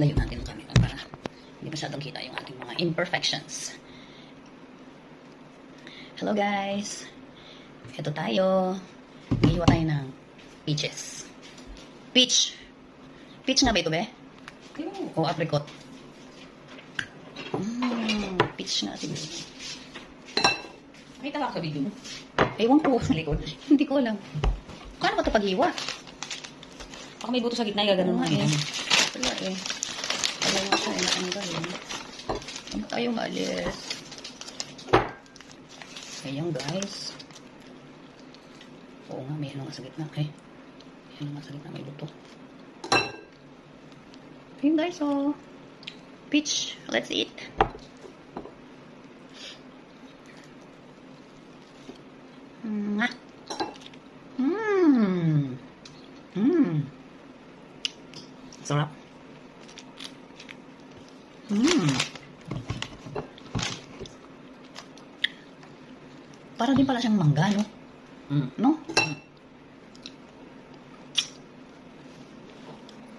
Layo natin ang camera para hindi masyadong kita yung ating mga imperfections. Hello guys! Ito tayo. Ngayon tayo ng peaches. Peach! Peach nga ba ito, be? O apricot? Mm, peach nga siguro. May tawa ka video mo. Ewan ko sa likod. Hindi ko alam. Paano ba ito paghiwa? Baka may buto sa gitna, gaganon Ano nga eh. Wala eh. Wala nga siya eh. Natanggal eh. Ano tayo maalis? Ayan guys. Oo nga, may ano nga sa gitna. Eh. May ano nga sa gitna. May buto. Ayun guys, oh. Peach. Let's eat. Mwah. Mmm. Mmm. Sarap. Mmm. Para din pala siyang mangga, no? Mm. No?